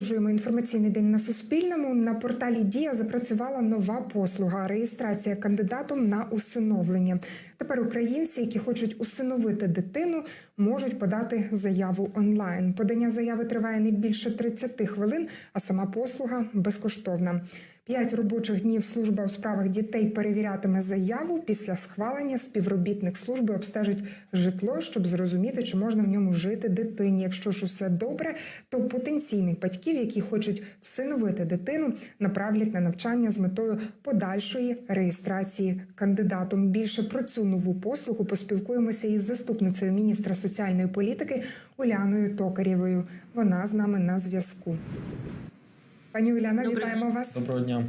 Продовжуємо інформаційний день на Суспільному. На порталі Дія запрацювала нова послуга реєстрація кандидатом на усиновлення. Тепер українці, які хочуть усиновити дитину, можуть подати заяву онлайн. Подання заяви триває не більше 30 хвилин, а сама послуга безкоштовна. П'ять робочих днів служба у справах дітей перевірятиме заяву. Після схвалення співробітник служби обстежить житло, щоб зрозуміти, чи можна в ньому жити дитині. Якщо ж усе добре, то потенційних батьків, які хочуть всиновити дитину, направлять на навчання з метою подальшої реєстрації кандидатом. Більше про цю нову послугу поспілкуємося із заступницею міністра соціальної політики Уляною Токарєвою. Вона з нами на зв'язку. Пані Уляна, Добрий вітаємо день. вас. Доброго дня.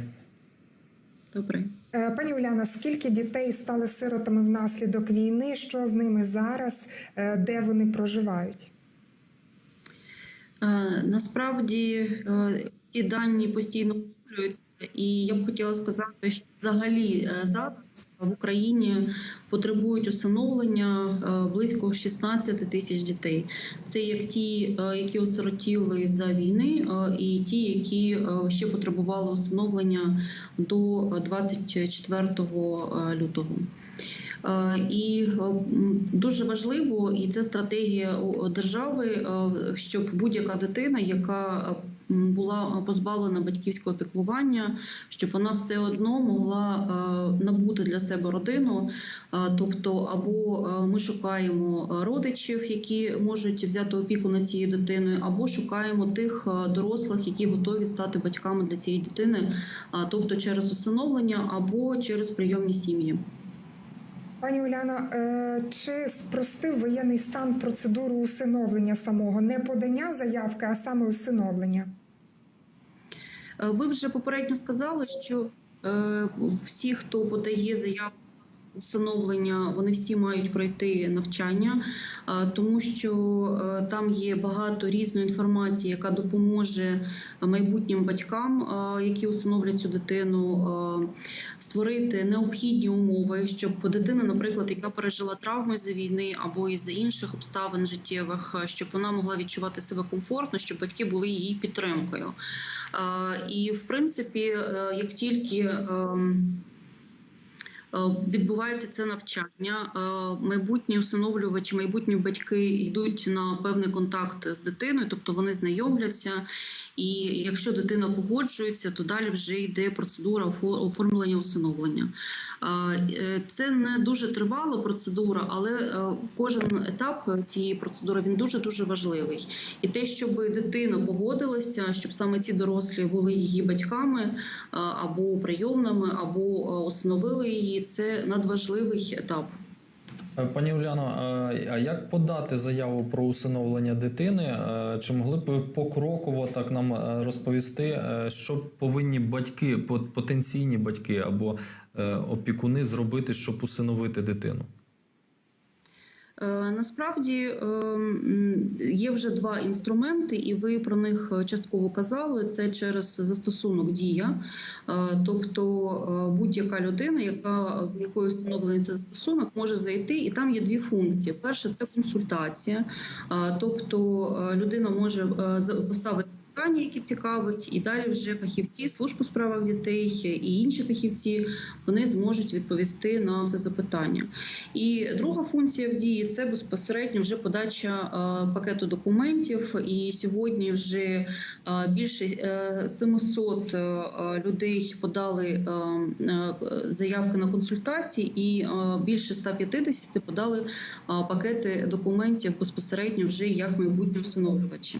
Добре. Е, Пані Уляна, скільки дітей стали сиротами внаслідок війни? Що з ними зараз? Е, Де вони проживають? Е, Насправді ці дані постійно оновлюються, і я б хотіла сказати, що взагалі е, зараз в Україні потребують усиновлення е, близько 16 тисяч дітей. Це як ті, е, які осиротіли за війни, і ті, які ще потребували усиновлення до 24 лютого. І дуже важливо, і це стратегія держави, щоб будь-яка дитина, яка була позбавлена батьківського піклування, щоб вона все одно могла е, набути для себе родину. Е, Тобто, або е, ми шукаємо е, родичів, які можуть взяти опіку над цією дитиною, або шукаємо тих е, дорослих, які готові стати батьками для цієї дитини, а, тобто через усиновлення або через прийомні сім'ї. Пані Уляна, е, чи спростив воєнний стан процедуру усиновлення самого не подання заявки, а саме усиновлення? Е, Ви вже попередньо сказали, що е, всі, хто подає заявку усиновлення, вони всі мають пройти навчання, тому що е, там є багато різної інформації, яка допоможе майбутнім батькам, які усиновлять цю дитину, створити необхідні умови, щоб дитина, наприклад, яка пережила травми за війни або із інших обставин життєвих, щоб вона могла відчувати себе комфортно, щоб батьки були її підтримкою. І в принципі, е, як тільки ем, відбувається це навчання, е, майбутні усиновлювачі, майбутні батьки йдуть на певний контакт з дитиною, тобто вони знайомляться. І якщо дитина погоджується, то далі вже йде процедура офо- оформлення усиновлення. Е, Це не дуже тривала процедура, але е, кожен етап цієї процедури він дуже дуже важливий. І те, щоб дитина погодилася, щоб саме ці дорослі були її батьками е, або прийомними, або усиновили її, це надважливий етап. Е, Пані Уляно, е, а як подати заяву про усиновлення дитини? Е, Чи могли б ви покроково так нам розповісти, що повинні батьки, потенційні батьки або опікуни зробити, щоб усиновити дитину? Насправді ем, є вже два інструменти, і ви про них частково казали. Це через застосунок Дія, Е, тобто е, будь-яка людина, яка в якої встановлений цей застосунок, може зайти, і там є дві функції. перша це консультація, Е, тобто е, людина може е, поставити. Питання, які цікавить, і далі вже фахівці служб у справах дітей і інші фахівці вони зможуть відповісти на це запитання. І друга функція в дії це безпосередньо вже подача е, пакету документів. І сьогодні вже е, більше е, 700 е, людей подали заявки на консультації, і більше 150 подали пакети документів безпосередньо вже як майбутні всиновлювачі.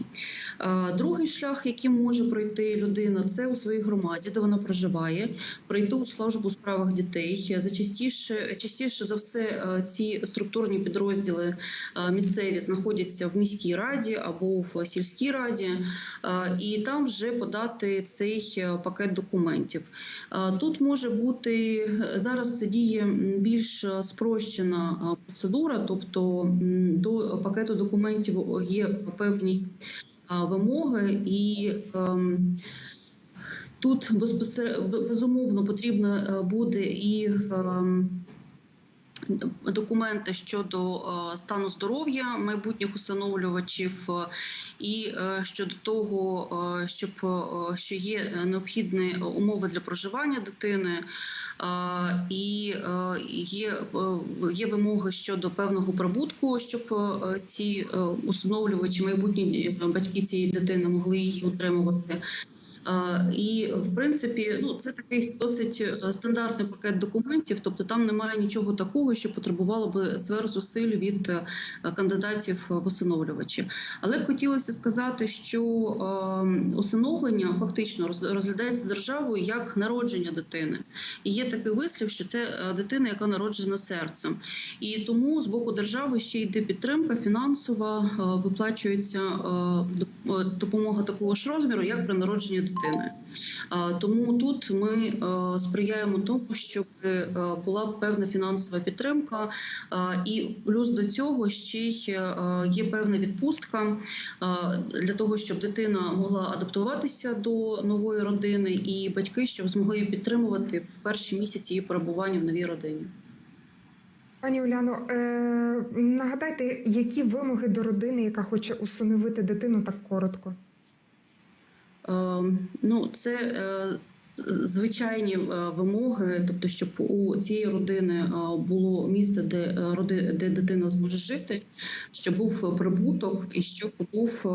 Е, Другий шлях, який може пройти людина, це у своїй громаді, де вона проживає, пройти у службу у справах дітей. Зачастіше частіше за все е, ці структурні підрозділи е, місцеві знаходяться в міській раді або в сільській раді, е, і там вже подати цей пакет документів. Тут може бути зараз діє більш спрощена процедура, тобто до пакету документів є певні вимоги, і ем, тут безумовно потрібно е, буде і ем, документи щодо е, стану здоров'я майбутніх усиновлювачів е, і щодо того, щоб що є необхідні умови для проживання дитини. І е, є, е, є вимоги щодо певного прибутку, щоб е, ці усиновлювачі, майбутні батьки цієї дитини могли її утримувати. І в принципі, ну це такий досить е, стандартний пакет документів, тобто там немає нічого такого, що потребувало би сфер зусиль від е, кандидатів в усиновлювачі. Але б хотілося сказати, що е, усиновлення фактично роз- розглядається державою як народження дитини. І є такий вислів, що це дитина, яка народжена серцем. І тому з боку держави ще йде підтримка фінансова, виплачується допомога такого ж розміру, як при народженні дитини. Е, Тому тут ми сприяємо тому, щоб е, була певна фінансова підтримка, і плюс до цього ще й е, є певна відпустка для того, щоб дитина могла адаптуватися до нової родини, і батьки щоб змогли її підтримувати в перші місяці її перебування в новій родині. Пані Уляно, е, нагадайте, які вимоги до родини, яка хоче усиновити дитину так коротко? Е, Ну, це е, звичайні е, вимоги, тобто, щоб у цієї родини е, було місце, де роди, де дитина зможе жити, щоб був прибуток і щоб був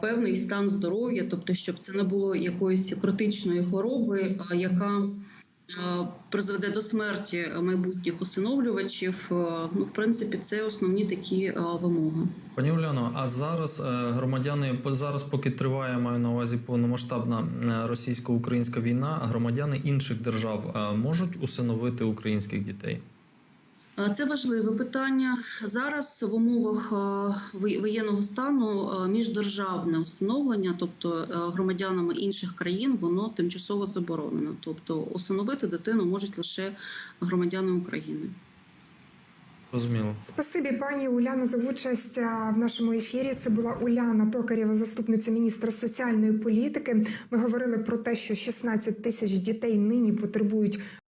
певний стан здоров'я, тобто, щоб це не було якоїсь критичної хвороби, яка призведе до смерті майбутніх усиновлювачів. Е, Ну, в принципі, це основні такі е, вимоги. Пані Уляно, а зараз е, громадяни зараз, поки триває, маю на увазі повномасштабна е, російсько-українська війна, громадяни інших держав е, можуть усиновити українських дітей? Це важливе питання. Зараз в умовах е, воєнного стану е, міждержавне усиновлення, тобто е, громадянами інших країн, воно тимчасово заборонено. Тобто усиновити дитину можуть лише громадяни України. Розуміло. Спасибі, пані Уляно, за участь в нашому ефірі. Це була Уляна Токарєва, заступниця міністра соціальної політики. Ми говорили про те, що 16 тисяч дітей нині потребують